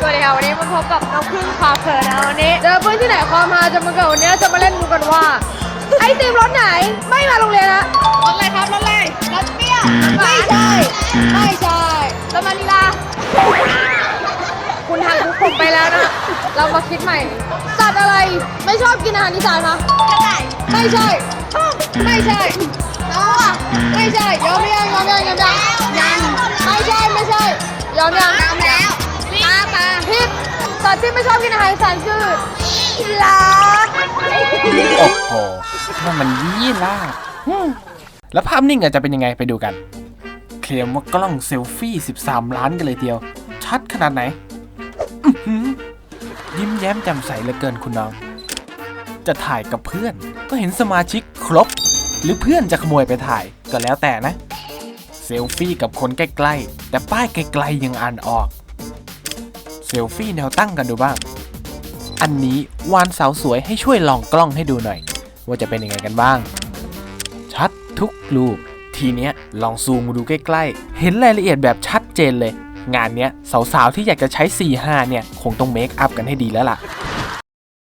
สวัสดีค่ะวันนี้มาพบกับน้องพึ่งพาเพลินนะวันนี้เจอเพื่อนที่ไหนความมาจะมาเกิดวันนี้จะมาเล่นดูกันว่า ไอติมรสไหนไม่มาโรงเรียนนะรสอะไรครับรสอะไรรสเปรี้ยวไม่ใช่ไม่ใช่รสวานิลาคุณทางทุกผมไปแล้วนะเรามาคิดใหม่สัตว์อะไรไม่ชอบกินอาหารอีสานคะกระต่ายไม่ใช่ไม่ใช่น้องอะไม่ใช่ยอมยังยอมยังยอมยัง ลาปตว์ที่ไม่ชอบกินอาหารอีสานคือลาโอ้โหนั่นมันยี่ล่าบอืมแล้วภาพนิ่งอาจะเป็นยังไงไปดูกัน เคลมว่ากล้องเซลฟี่ 13 ล้านกันเลยเดียว ชัดขนาดไหนอื้อหือยิ้มแย้มแจ่มใสเหลือเกินคุณน้อง จะถ่ายกับเพื่อน ก็เห็นสมาชิกครบ หรือเพื่อนจะขโมยไปถ่ายก็แล้วแต่นะ เซลฟี่กับคนใกล้ ๆ แต่ป้ายไกลๆยังอ่านออก เซลฟี่แนวตั้งกันดูบ้าง อันนี้วานสาวสวยให้ช่วยลองกล้องให้ดูหน่อย ว่าจะเป็นยังไงกันบ้าง ชัดทุกรูป ทีเนี้ยลองซูมมาดูใกล้ๆ เห็นรายละเอียดแบบชัดเจนเลย งานเนี้ยสาวๆที่อยากจะใช้ 4-5 เนี่ย คงต้องเมคอัพกันให้ดีแล้วล่ะ